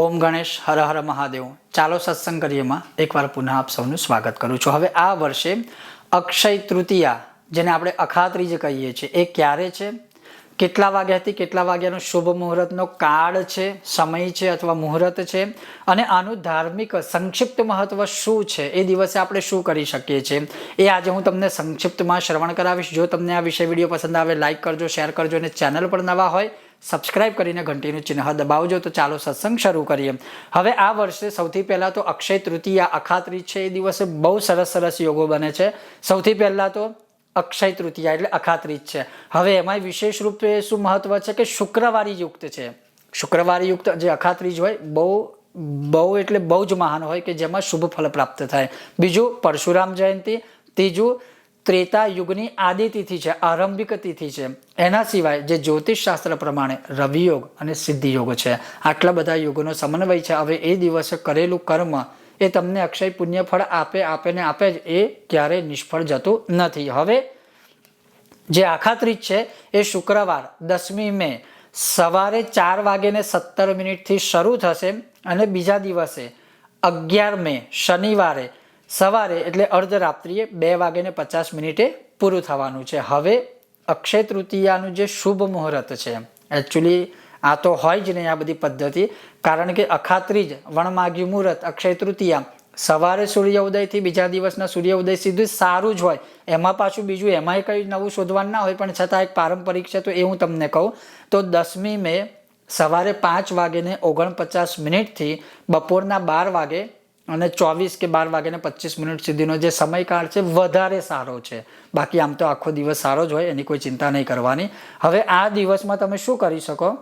ઓમ ગણેશ, હર હર મહાદેવ. ચાલો સત્સંગ કરીએમાં એકવાર પુનઃ આપ સૌનું સ્વાગત કરું છું. હવે આ વર્ષે અક્ષય તૃતીયા, જેને આપણે અખાત્રીજ કહીએ છીએ, એ ક્યારે છે? કેટલા વાગ્યાથી કેટલા વાગ્યાનો શુભ મુહૂર્તનો કાળ છે, સમય છે અથવા મુહૂર્ત છે? અને આનું ધાર્મિક સંક્ષિપ્ત મહત્વ શું છે? એ દિવસે આપણે શું કરી શકીએ છીએ? એ આજે હું તમને સંક્ષિપ્તમાં શ્રવણ કરાવીશ. જો તમને આ વિષય વીડિયો પસંદ આવે લાઇક કરજો શેર કરજો અને ચેનલ પર નવા હોય સબસ્ક્રાઇબ કરીને ઘંટીનું ચિહ્ન દબાવજો તો ચાલો સત્સંગ શરૂ કરીએ. હવે આ વર્ષે સૌથી પહેલાં તો અક્ષય તૃતીયા અખાત્રી છે, એ દિવસે બહુ સરસ સરસ યોગો બને છે. સૌથી પહેલાં તો અક્ષય તૃતીયા એટલે અખાત્રીજ છે. હવે એમાં વિશેષ રૂપે શું મહત્વ છે કે શુક્રવારી યુક્ત છે. શુક્રવારી યુક્ત જે અખાત્રીજ હોય, બહુ બહુ એટલે બહુ જ મહાન હોય કે જેમાં શુભ ફળ પ્રાપ્ત થાય. બીજું પરશુરામ જયંતિ, ત્રીજું ત્રેતા યુગની આદિ તિથિ છે આરંભિક તિથિ છે એના સિવાય જે જ્યોતિષ શાસ્ત્ર પ્રમાણે રવિયોગ અને સિદ્ધિયોગ છે આટલા બધા યુગનો સમન્વય છે। હવે એ દિવસે કરેલું કર્મ એ તમને અક્ષય પુણ્ય ફળ આપે આપે ને આપે જ એ ક્યારેય નિષ્ફળ જતું નથી। હવે જે આખાત્રીજ છે, એ શુક્રવાર, દસમી મે, સવારે ચાર વાગે ને સત્તર મિનિટથી શરૂ થશે અને બીજા દિવસે અગિયાર મે, શનિવારે સવારે એટલે અર્ધરાત્રિએ બે વાગ્યાને પચાસ મિનિટે પૂરું થવાનું છે. હવે અક્ષય તૃતીયાનું જે શુભ મુહૂર્ત છે એકચ્યુઅલી આ તો હોય જ નહીં આ બધી પદ્ધતિ, કારણ કે અખાત્રીજ વણમાગ્યું મુહૂર્ત અક્ષય તૃતીયા, સવારે સૂર્ય ઉદયથી બીજા દિવસના સૂર્ય ઉદય સીધું સારું જ હોય. એમાં પાછું બીજું એમાંય કંઈ નવું શોધવાનું ના હોય, પણ છતાં એક પારંપરિક છે તો એ હું તમને કહું. તો દસમી મે સવારે પાંચ વાગ્યે ઓગણપચાસ મિનિટથી બપોરના બાર વાગે અને ચોવીસ કે બાર વાગ્યાને પચીસ મિનિટ સુધીનો જે સમયકાળ છે, વધારે સારો છે. બાકી આમ તો આખો દિવસ સારો જ હોય, એની કોઈ ચિંતા નહીં કરવાની. હવે આ દિવસમાં તમે શું કરી શકો?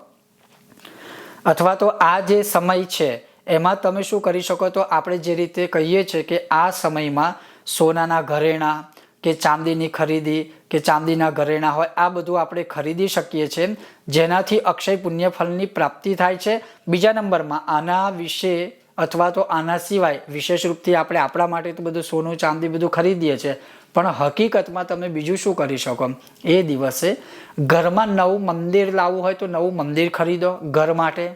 અથવા તો આ જે સમય છે, એમાં તમે શું કરી શકો? તો આપણે જે રીતે કહીએ છીએ કે આ સમયમાં સોનાના ઘરેણાં કે ચાંદીની ખરીદી કે ચાંદીના ઘરેણાં હોય, આ બધું આપણે ખરીદી શકીએ છીએ. જેનાથી અક્ષય પુણ્ય ફળની પ્રાપ્તિ થાય છે. બીજા નંબરમાં આના વિશે અથવા તો આના સિવાય વિશેષ રૂપથી આપણે આપણા માટે તો બધું સોનું, ચાંદી બધું ખરીદીએ છીએ. પણ હકીકતમાં તમે બીજું શું કરી શકો? એ દિવસે ઘરમાં નવું મંદિર લાવવું હોય તો નવું મંદિર ખરીદો ઘર માટે.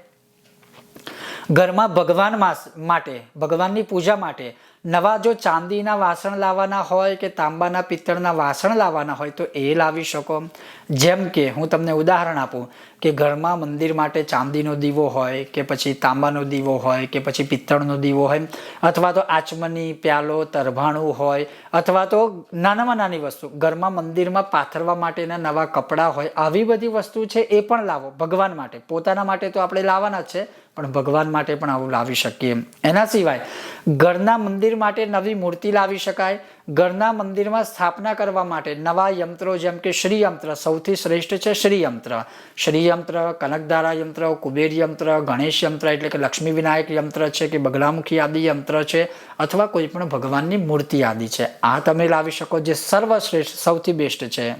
ઘરમાં ભગવાન માટે, ભગવાનની પૂજા માટે નવા જો ચાંદીના વાસણ લાવવાના હોય કે તાંબાના પિત્તળના વાસણ લાવવાના હોય તો એ લાવી શકો. જેમ કે હું તમને ઉદાહરણ આપું. કે ઘરમાં મંદિર માટે ચાંદીનો દીવો હોય કે પછી તાંબાનો દીવો હોય કે પછી પિત્તળનો દીવો હોય, અથવા તો આચમની પ્યાલો, તરભાણું હોય, અથવા તો નાનામાં નાની વસ્તુ, ઘરમાં મંદિરમાં પાથરવા માટેના નવા કપડાં હોય, આવી બધી વસ્તુ છે એ પણ લાવો. ભગવાન માટે. પોતાના માટે તો આપણે લાવવાના જ છે, પણ ભગવાન માટે પણ આવું લાવી શકીએ એના સિવાય ઘરના મંદિર માટે નવી મૂર્તિ લાવી શકાય ઘરના મંદિરમાં સ્થાપના કરવા માટે નવા યંત્રો જેમ કે શ્રીયંત્ર સૌથી શ્રેષ્ઠ છે શ્રીયંત્ર શ્રીયંત્ર કનકધારા યંત્ર, કુબેર યંત્ર, ગણેશ યંત્ર એટલે કે લક્ષ્મી વિનાયક યંત્ર છે કે બગલામુખી આદિ યંત્ર છે અથવા કોઈ પણ ભગવાનની મૂર્તિ આદિ છે. આ તમે લાવી શકો જે સર્વશ્રેષ્ઠ, સૌથી બેસ્ટ છે.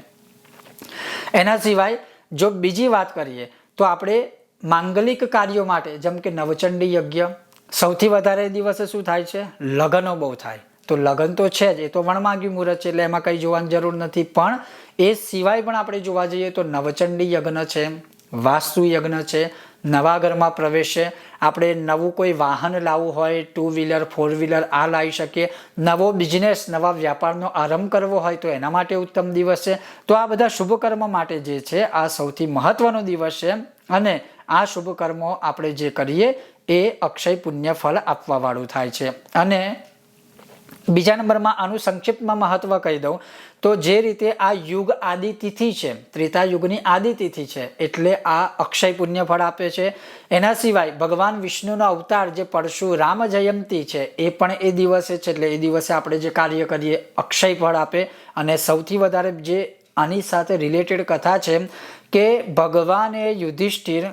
એના સિવાય જો બીજી વાત કરીએ તો આપણે માંગલિક કાર્યો માટે જેમ કે નવચંડી યજ્ઞ, સૌથી વધારે દિવસે શું થાય છે? લગ્નો બહુ થાય. તો લગ્ન તો છે જ, એ તો વણમાગ્યું મુહૂર્ત છે, એટલે એમાં કંઈ જોવાની જરૂર નથી. પણ એ સિવાય પણ આપણે જોવા જઈએ તો નવચંડી યજ્ઞ છે, વાસ્તુ યજ્ઞ છે, નવા ઘરમાં પ્રવેશે, આપણે નવું કોઈ વાહન લાવવું હોય ટુ વ્હીલર ફોર વ્હીલર આ લાવી શકીએ. નવો બિઝનેસ નવા વ્યાપારનો આરંભ કરવો હોય તો એના માટે ઉત્તમ દિવસ છે. તો આ બધા શુભ કર્મ માટે જે છે, આ સૌથી મહત્વનો દિવસ છે. અને આ શુભ કર્મો આપણે જે કરીએ, એ અક્ષય પુણ્ય ફળ આપવાવાળું થાય છે. અને બીજા નંબરમાં આનું સંક્ષિપ્તમાં મહત્વ કહી દઉં. તો જે રીતે આ યુગ આદિતિથિ છે, ત્રેતા યુગની આદિતિથિ છે, એટલે આ અક્ષય પુણ્ય ફળ આપે છે. એના સિવાય ભગવાન વિષ્ણુનો અવતાર જે પરશુરામ જયંતી છે, એ પણ એ દિવસે છે, એટલે એ દિવસે આપણે જે કાર્ય કરીએ, અક્ષય ફળ આપે. અને સૌથી વધારે જે આની સાથે રિલેટેડ કથા છે કે ભગવાને યુધિષ્ઠિર,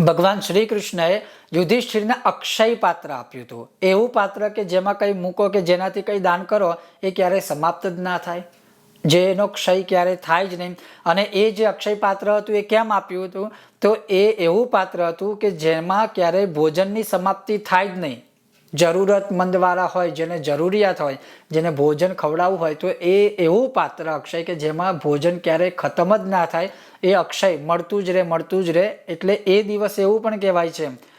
ભગવાન શ્રી કૃષ્ણએ યુધિષ્ઠિરને અક્ષય પાત્ર આપ્યું હતું. એવું પાત્ર કે જેમાં કંઈ મૂકો કે જેનાથી કંઈ દાન કરો, એ ક્યારેય સમાપ્ત જ ના થાય. જે એનો ક્ષય ક્યારે થાય જ નહીં. અને એ જે અક્ષય પાત્ર હતું, એ કેમ આપ્યું હતું? તો એ એવું પાત્ર હતું કે જેમાં ક્યારેય ભોજનની સમાપ્તિ થાય જ નહીં. જરૂરતમંદવાળા હોય, જેને જરૂરિયાત હોય, જેને ભોજન ખવડાવવું હોય, તો એ એવું પાત્ર અક્ષય કે જેમાં ભોજન ક્યારેય ખતમ જ ના થાય. એ અક્ષય, મળતું જ રહે મળતું જ રહે એટલે એ દિવસ એવું પણ કહેવાય છે.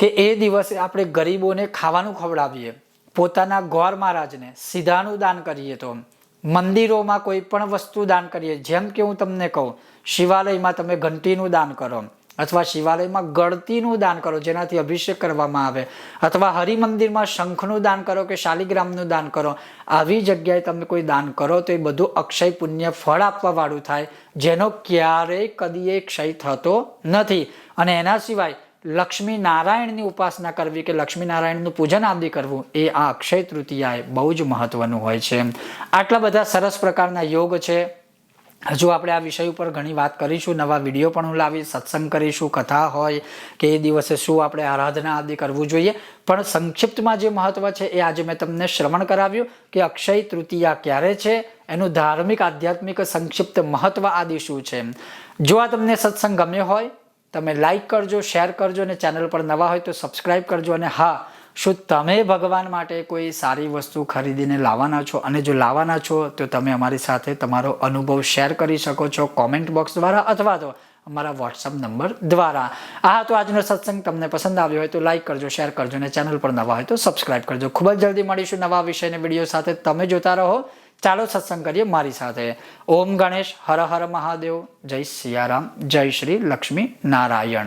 કે એ દિવસે આપણે ગરીબોને ખાવાનું ખવડાવીએ. પોતાના ગોર મહારાજને સીધાનું દાન કરીએ તો. મંદિરોમાં કોઈ પણ વસ્તુ દાન કરીએ. જેમ કે હું તમને કહું, શિવાલયમાં તમે ઘંટીનું દાન કરો અથવા શિવાલયમાં ગળતીનું દાન કરો, જેનાથી અભિષેક કરવામાં આવે. અથવા હરિમંદિરમાં શંખનું દાન કરો કે શાલિગ્રામનું દાન કરો. આવી જગ્યાએ તમે કોઈ દાન કરો તો એ બધું અક્ષય પુણ્ય ફળ આપવાવાળું થાય, જેનો ક્યારેય કદીએ ક્ષય થતો નથી. અને એના સિવાય લક્ષ્મી નારાયણની ઉપાસના કરવી કે લક્ષ્મી નારાયણનું પૂજન આદિ કરવું, એ આ અક્ષય તૃતીયાએ બહુ જ મહત્વનું હોય છે. આટલા બધા સરસ પ્રકારના યોગ છે. હજુ આપણે આ વિષય ઉપર ઘણી વાત કરીશું, નવા વીડિયો પણ હું લાવી, સત્સંગ કરીશું, કથા હોય કે એ દિવસે શું આપણે આરાધના આદિ કરવું જોઈએ. પણ સંક્ષિપ્તમાં જે મહત્વ છે એ આજે મેં તમને શ્રવણ કરાવ્યું કે અક્ષય તૃતીયા ક્યારે છે, એનું ધાર્મિક આધ્યાત્મિક સંક્ષિપ્ત મહત્વ આદિ શું છે. જો આ તમને સત્સંગ ગમ્યો હોય તમે લાઈક કરજો શેર કરજો અને ચેનલ પર નવા હોય તો સબસ્ક્રાઈબ કરજો અને હા, શું તમે ભગવાન માટે કોઈ સારી વસ્તુ ખરીદીને લાવવાના છો? અને જો લાવવાના છો, તો તમે અમારી સાથે તમારો અનુભવ શેર કરી શકો છો કોમેન્ટ બોક્સ દ્વારા અથવા તો અમારા વોટ્સઅપ નંબર દ્વારા. આ તો આજનો સત્સંગ. તમને પસંદ આવ્યો હોય તો લાઈક કરજો શેર કરજો અને ચેનલ પર નવા હોય તો સબસ્ક્રાઈબ કરજો. ખૂબ જ જલ્દી મળીશું નવા વિષયને વીડિયો સાથે. તમે જોતા રહો. ચાલો સત્સંગ કરીએ મારી સાથે. ઓમ ગણેશ, હર હર મહાદેવ. જય સિયારામ. જય શ્રી લક્ષ્મી નારાયણ.